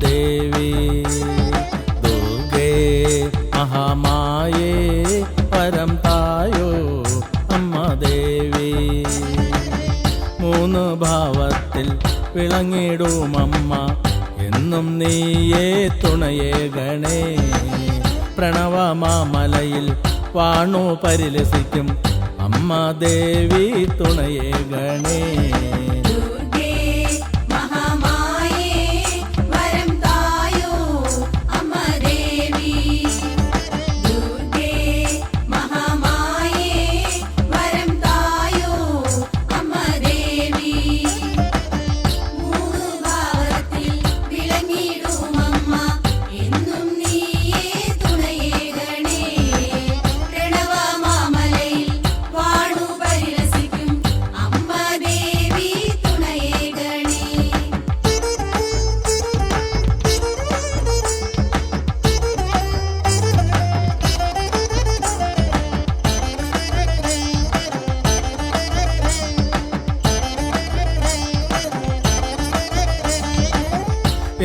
മഹാദേവി ദുർഗേ മഹാമായേ പരം തായോ അമ്മ ദേവി. മൂന്ന് ഭാവത്തിൽ വിളങ്ങിടും അമ്മ എന്നും നീയേ തുണയേ ഗണേ. പ്രണവമാമലയിൽ വാണു പരിലസിക്കും അമ്മ ദേവി തുണയേ ഗണേ.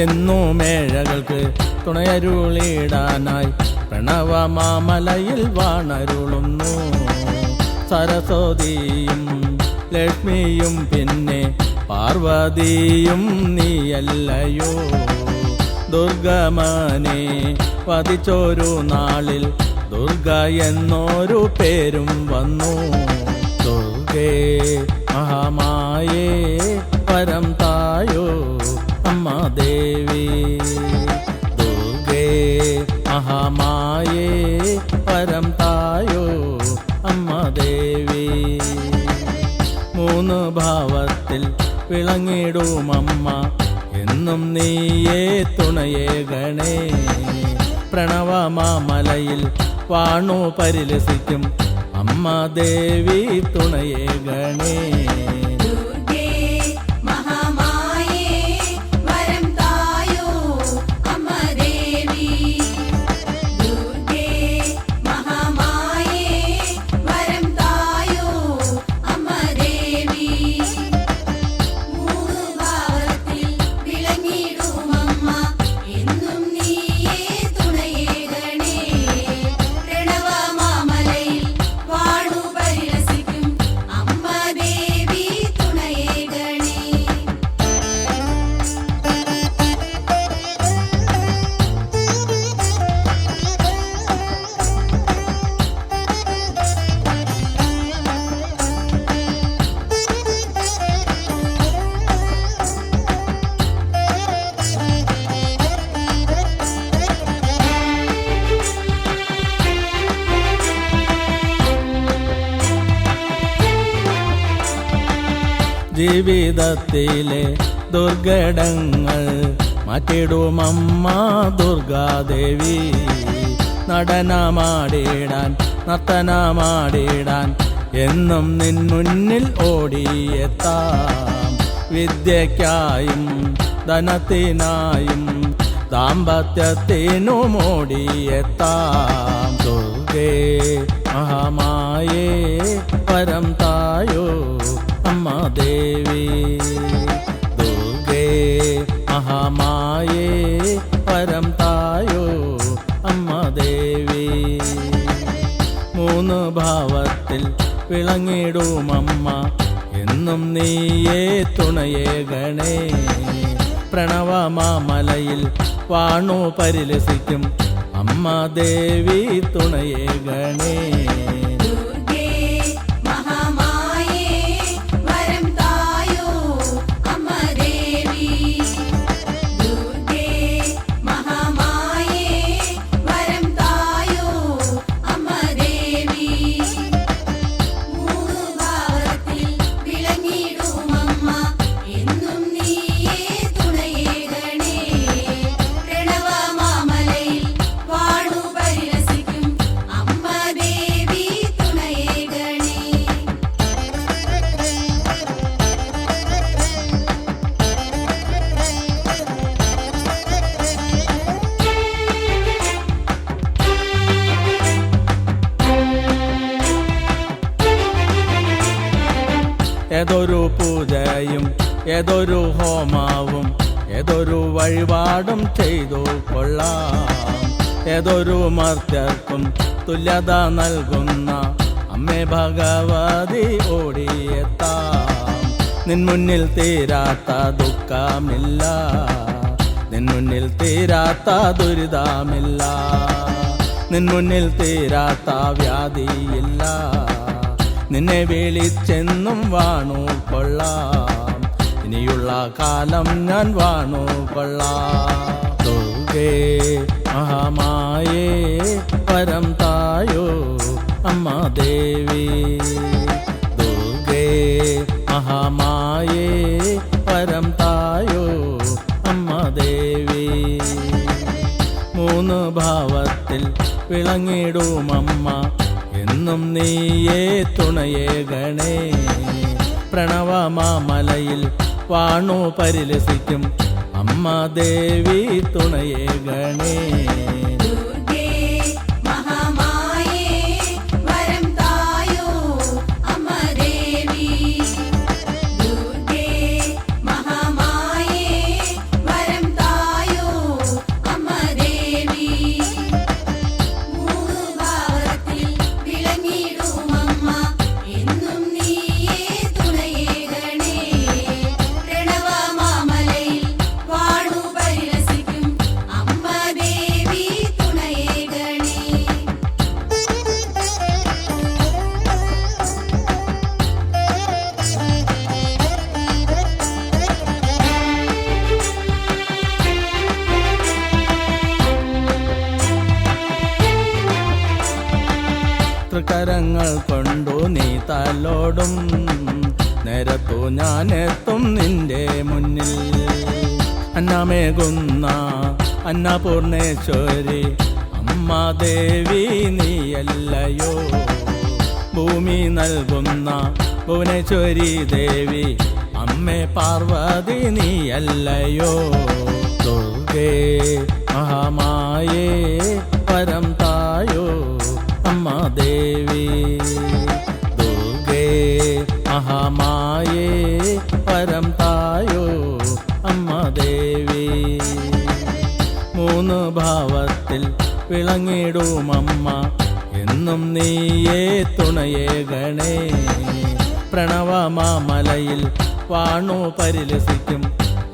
എന്നു മേഴകൾക്ക് തുണയരുളിടാനായി പ്രണവമാമലയിൽ വാണരുളുന്നു. സരസ്വതിയും ലക്ഷ്മിയും പിന്നെ പാർവതിയും നീയല്ലയോ. ദുർഗമനെ വധിച്ചൊരു നാളിൽ ദുർഗ എന്നൊരു പേരും വന്നു. ദുർഗേ മഹാമായേ പരം അമ്മ ദേവി ദുർഗേ മഹാമായേ പരം തായോ അമ്മ ദേവി. മൂന്ന് ഭാവത്തിൽ വിളങ്ങിടും അമ്മ എന്നും നീയേ തുണയേ ഗണേ. പ്രണവമാമലയിൽ വാണു പരിലസിക്കും അമ്മ ദേവി തുണയേ ഗണേ. ജീവിതത്തിലെ ദുർഘടങ്ങൾ മാറ്റിടുമമ്മ ദുർഗാദേവി. നടനമാടിടാൻ നർത്തനമാടിടാൻ എന്നും നിൻ മുന്നിൽ ഓടിയെത്താം. വിദ്യയ്ക്കായും ധനത്തിനായും ദാമ്പത്യത്തിനും ഓടിയെത്താം. ദുർഗേ മഹാമായേ പരം തായോ. അമ്മ ദേവി ദുർഗേ മഹാമായേ പരം തായോ അമ്മ മൂന്ന് ഭാവത്തിൽ വിളങ്ങിടും അമ്മ എന്നും നീയേ തുണയേ ഗണേ. പ്രണവമാമലയിൽ വാണു പരിലസിക്കും അമ്മ തുണയേ ഗണേ. ഏതൊരു പൂജയും ഏതൊരു ഹോമാവും ഏതൊരു വഴിപാടും ചെയ്തു കൊള്ളാം. ഏതൊരു മർത്യർക്കും തുല്യത നൽകുന്ന അമ്മേ ഭഗവതി ഓടിയെത്താം. നിൻ മുന്നിൽ തീരാത്ത ദുഃഖമില്ല നിൻ മുന്നിൽ തീരാത്ത ദുരിതമില്ല നിൻ മുന്നിൽ തീരാത്ത വ്യാധിയില്ല. നിന്നെ വിളിച്ചെന്നും വാണു കൊള്ളാം. ഇനിയുള്ള കാലം ഞാൻ വാണു കൊള്ളാം. മഹാമായേ പരം തായോ അമ്മ ദേവി. ദുർഗേ മഹാമായേ പരം തായോ അമ്മ ദേവി. മൂന്ന് ഭാവത്തിൽ വിളങ്ങിടുമമ്മ എന്നും നീയേ തുണയേ ഗണേ. പ്രണവമാമലയിൽ വാണു പരിലസിക്കും. അമ്മ ദേവി തുണയേ തൃക്കരങ്ങൾ കൊണ്ടു നീ തലോടും. നേരത്തു ഞാനെത്തും നിന്റെ മുന്നിൽ. അന്നമേകുന്ന അന്നപൂർണേശ്വരി അമ്മ ദേവി നീയല്ലയോ? ഭൂമി നൽകുന്ന ഭുവനേശ്വരി ദേവി അമ്മേ പാർവതി നീയല്ലയോ? ദുർഗേ മഹാമായേ വിളങ്ങിടുമമ്മ എന്നും നീയേ തുണയേ ഗണേ. പ്രണവമാമലയിൽ വാണു പരിലസിക്കും.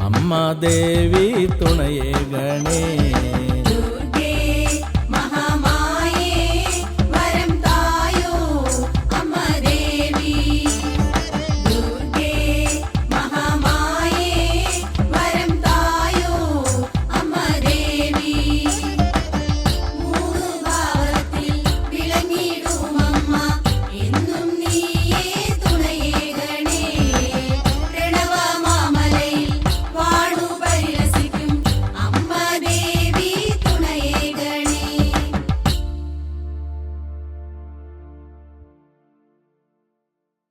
അമ്മ ദേവി തുണയേ ഗണേ.